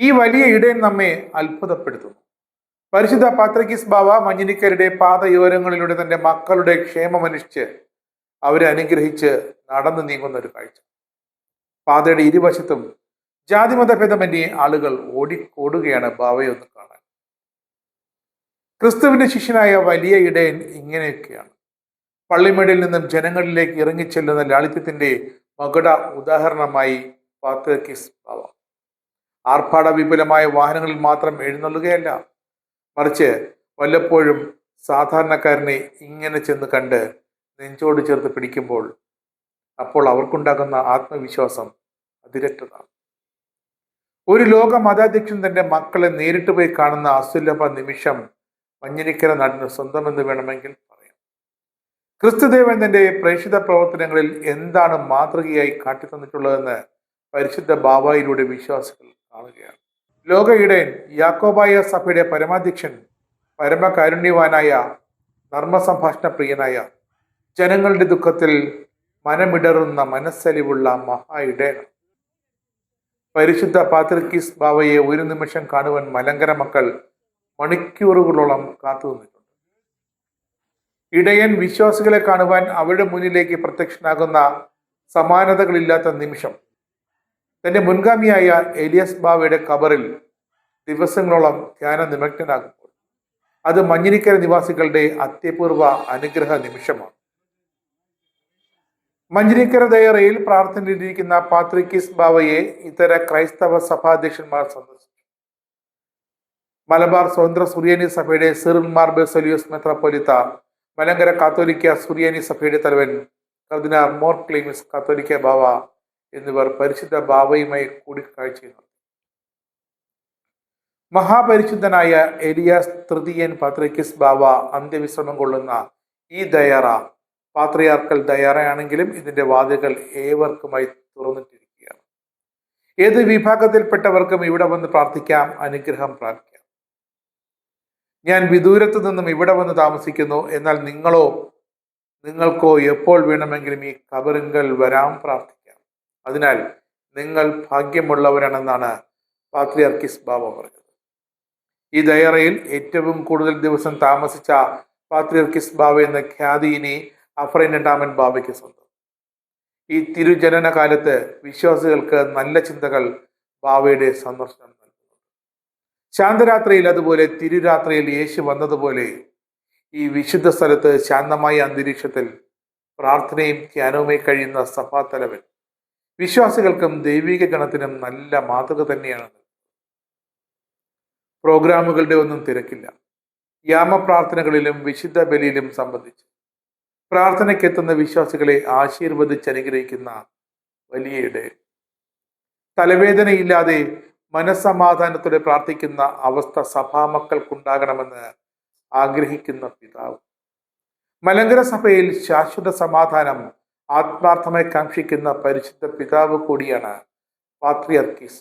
ഈ വലിയ ഇടയൻ നമ്മെ അത്ഭുതപ്പെടുത്തുന്നു. പരിശുദ്ധ പാത്രക്കിസ് ബാവ മഞ്ഞിനിക്കരുടെ പാതയോരങ്ങളിലൂടെ തന്റെ മക്കളുടെ ക്ഷേമമനുഷ്ഠിച്ച് അവരെ അനുഗ്രഹിച്ച് നടന്നു നീങ്ങുന്ന ഒരു കാഴ്ച. പാതയുടെ ഇരുവശത്തും ജാതിമത ഭേദമന്യേ ആളുകൾ ഓടിക്കോടുകയാണ് ബാവയെ ഒന്ന് കാണാൻ. ക്രിസ്തുവിന്റെ ശിഷ്യനായ വലിയ ഇടയൻ ഇങ്ങനെയൊക്കെയാണ്. പള്ളിമേടിൽ നിന്നും ജനങ്ങളിലേക്ക് ഇറങ്ങിച്ചെല്ലുന്ന ലാളിത്യത്തിന്റെ മകുട ഉദാഹരണമായി പാത്രക്കിസ് ബാവ ആർഭാട വിപുലമായ വാഹനങ്ങളിൽ മാത്രം എഴുന്നള്ളുകയല്ല. മറിച്ച് വല്ലപ്പോഴും സാധാരണക്കാരനെ ഇങ്ങനെ ചെന്ന് കണ്ട് നെഞ്ചോട് ചേർത്ത് പിടിക്കുമ്പോൾ അപ്പോൾ അവർക്കുണ്ടാകുന്ന ആത്മവിശ്വാസം അതിരറ്റതാണ് ഒരു ലോക മതാധ്യക്ഷൻ തന്റെ മക്കളെ നേരിട്ട് പോയി കാണുന്ന അസുലഭ നിമിഷം മഞ്ഞിനിക്കര നാടിന് സ്വന്തമെന്ന് വേണമെങ്കിൽ പറയാം. ക്രിസ്തുദേവൻ തന്റെ പ്രേക്ഷിത പ്രവർത്തനങ്ങളിൽ എന്താണ് മാതൃകയായി കാട്ടിത്തന്നിട്ടുള്ളതെന്ന് പരിശുദ്ധ ബാബായിലൂടെ വിശ്വാസികൾ കാണുകയാണ്. ലോക ഇടയൻ യാക്കോബായ സഭയുടെ പരമാധ്യക്ഷൻ പരമകാരുണ്യവാനായ നർമ്മസംഭാഷണ പ്രിയനായ ജനങ്ങളുടെ ദുഃഖത്തിൽ മനമിടറുന്ന മനസ്സലിവുള്ള മഹാ പരിശുദ്ധ പാത്രിക്കീസ് ബാവയെ ഒരു നിമിഷം കാണുവാൻ മലങ്കര മക്കൾ മണിക്കൂറുകളോളം കാത്തു നിന്നിട്ടുണ്ട്. ഇടയൻ വിശ്വാസികളെ കാണുവാൻ അവരുടെ മുന്നിലേക്ക് പ്രത്യക്ഷനാകുന്ന സമാനതകളില്ലാത്ത നിമിഷം തന്റെ മുൻഗാമിയായ എലിയസ് ബാവയുടെ കബറിൽ ദിവസങ്ങളോളം ധ്യാന നിമഗ്നനാകുമ്പോൾ അത് മഞ്ഞിനിക്കര നിവാസികളുടെ അത്യപൂർവ അനുഗ്രഹ നിമിഷമാണ്. മഞ്ഞിനിക്കര ദയറയിൽ പ്രാർത്ഥനയിലിരിക്കുന്ന പാത്രിക്കിസ് ബാവയെ ഇതര ക്രൈസ്തവ സഭാധ്യക്ഷന്മാർ സന്ദർശിച്ചു. മലബാർ സ്വതന്ത്ര സുറിയാനി സഭയുടെ സിറിൽ മാർ ബെസലിയോസ് മെത്രാപ്പൊലിത്ത മലങ്കര കാത്തോലിക്ക സുറിയാനി സഭയുടെ തലവൻ കർദിനാർ മോർ ക്ലീമിസ് കാത്തോലിക്ക ബാവ എന്നിവർ പരിശുദ്ധ ബാബയുമായി കൂടിക്കാഴ്ച മഹാപരിശുദ്ധനായ എലിയാസ് തൃതീയൻ പാത്രക്കിസ് ബാബ അന്ത്യവിശ്രമം കൊള്ളുന്ന ഈ ദയറ പാത്രയാർക്കൽ ദയറയാണെങ്കിലും ഇതിന്റെ വാതിലുകൾ ഏവർക്കുമായി തുറന്നിട്ടിരിക്കുകയാണ്. ഏത് വിഭാഗത്തിൽപ്പെട്ടവർക്കും ഇവിടെ വന്ന് പ്രാർത്ഥിക്കാം അനുഗ്രഹം പ്രാപിക്കാം. ഞാൻ വിദൂരത്തു നിന്നും ഇവിടെ വന്ന് താമസിക്കുന്നു എന്നാൽ നിങ്ങളോ നിങ്ങൾക്കോ എപ്പോൾ വേണമെങ്കിലും ഈ കബറിങ്കൽ വരാം പ്രാർത്ഥിക്കാം. അതിനാൽ നിങ്ങൾ ഭാഗ്യമുള്ളവരാണെന്നാണ് പാത്രിയർക്കിസ് ബാബ പറഞ്ഞത്. ഈ ദയറയിൽ ഏറ്റവും കൂടുതൽ ദിവസം താമസിച്ച പാത്രിയർക്കിസ് ബാബ എന്ന ഖ്യാതി ഇനി അഫ്രൈൻ രണ്ടാമൻ ബാബയ്ക്ക് സ്വന്തം. ഈ തിരുജനന കാലത്ത് വിശ്വാസികൾക്ക് നല്ല ചിന്തകൾ ബാബയുടെ സന്ദർശനം നൽകുന്നു. ശാന്തരാത്രിയിൽ അതുപോലെ തിരുരാത്രിയിൽ യേശു വന്നതുപോലെ ഈ വിശുദ്ധ സ്ഥലത്ത് ശാന്തമായ അന്തരീക്ഷത്തിൽ പ്രാർത്ഥനയും ധ്യാനവുമായി കഴിയുന്ന സഭാതലവൻ വിശ്വാസികൾക്കും ദൈവിക ഗണത്തിനും നല്ല മാതൃക തന്നെയാണ്. പ്രോഗ്രാമുകളുടെ ഒന്നും തിരക്കില്ല. യാമപ്രാർത്ഥനകളിലും വിശുദ്ധ ബലിയിലും സംബന്ധിച്ച്. പ്രാർത്ഥനയ്ക്കെത്തുന്ന വിശ്വാസികളെ ആശീർവദിച്ച് അനുഗ്രഹിക്കുന്ന വലിയ ഇടയൻ. തലവേദനയില്ലാതെ മനസ്സമാധാനത്തോടെ പ്രാർത്ഥിക്കുന്ന അവസ്ഥ സഭാമക്കൾക്കുണ്ടാകണമെന്ന് ആഗ്രഹിക്കുന്ന പിതാവ്. മലങ്കര സഭയിൽ ശാശ്വത സമാധാനം ആത്മാർത്ഥമായി കാക്ഷിക്കുന്ന പരിശുദ്ധ പിതാവ് കൂടിയാണ് പാത്രിയർക്കീസ്.